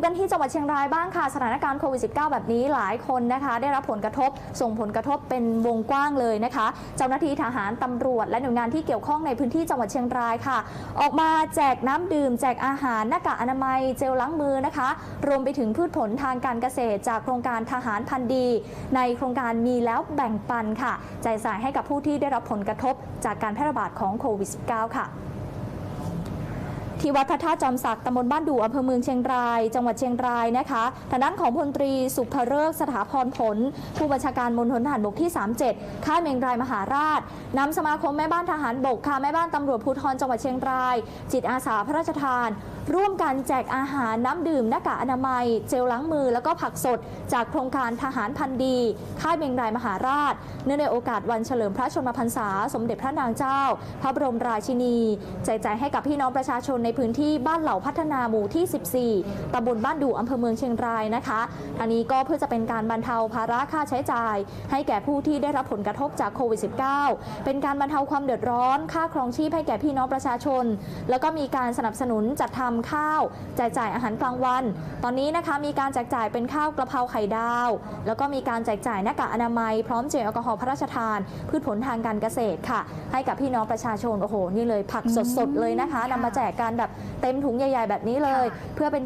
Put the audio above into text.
กันที่จังหวัดเชียงรายบ้างค่ะ สถานการณ์โควิด -19 แบบนี้หลายคนนะคะ ได้รับผลกระทบส่งผลกระทบเป็นวงกว้างเลยนะคะ เจ้าหน้าที่ทหารตำรวจและหน่วยงานที่เกี่ยวข้องในพื้นที่จังหวัดเชียงรายค่ะ ออกมาแจกน้ำดื่ม แจกอาหารหน้ากากอนามัยเจลล้างมือนะคะ รวมไปถึงพืชผลทางการเกษตร จากโครงการทหารพันธ์ดี ในโครงการมีแล้วแบ่งปันค่ะแจกจ่ายให้กับผู้ที่ได้รับผลกระทบจากการแพร่ระบาดของโควิด -19 ค่ะ ที่วัดพระธาตุจอมศักดิ์ตำบลบ้านดูอำเภอเมืองเชียงราย จังหวัดเชียงรายนะคะทางด้านของพลตรีสุภเริกสถาพรผล ผู้บัญชาการมณฑลทหารบกที่ 37 ค่ายเมียงรายมหาราชนำสมาคมแม่บ้านทหารบกค่ะแม่บ้านตำรวจภูธรจังหวัดเชียงราย จิตอาสาพระราชทาน ร่วมกันแจกอาหารน้ำดื่มหน้ากากอนามัย เจลล้างมือ แล้วก็ผักสด จากโครงการทหารพันธ์ดี ค่ายเมียงรายมหาราช เนื่องในโอกาสวันเฉลิมพระชนมพรรษา สมเด็จพระนางเจ้า พระบรมราชินีแจกจ่ายให้กับพี่น้องประชาชนในพื้นที่บ้านเหล่าพัฒนาหมู่ที่ 14ตำบลบ้านดูอำเภอเมืองเชียงรายนะคะอันนี้ก็เพื่อจะเป็นการบรรเทาภาระค่าใช้จ่าย ให้แก่ผู้ที่ได้รับผลกระทบจากโควิด -19 เป็นการบรรเทาความเดือดร้อน ค่าครองชีพให้แก่พี่น้องประชาชน แล้วก็มีการสนับสนุนจัดทำข้าวแจกจ่ายอาหารกลางวัน ตอนนี้นะคะมีการแจกจ่ายเป็นข้าวกระเพราไข่ดาว แล้วก็มีการแจกจ่ายหน้ากากอนามัยพร้อมเจลแอลกอฮอล์พระราชทาน พืชผลทางการเกษตรค่ะ ให้กับพี่น้องประชาชนโอ้โหนี่เลยผักสดๆเลยนะคะนำมาแจกกันแบบเต็มถุงใหญ่ ๆ แบบนี้เลย เพื่อเป็น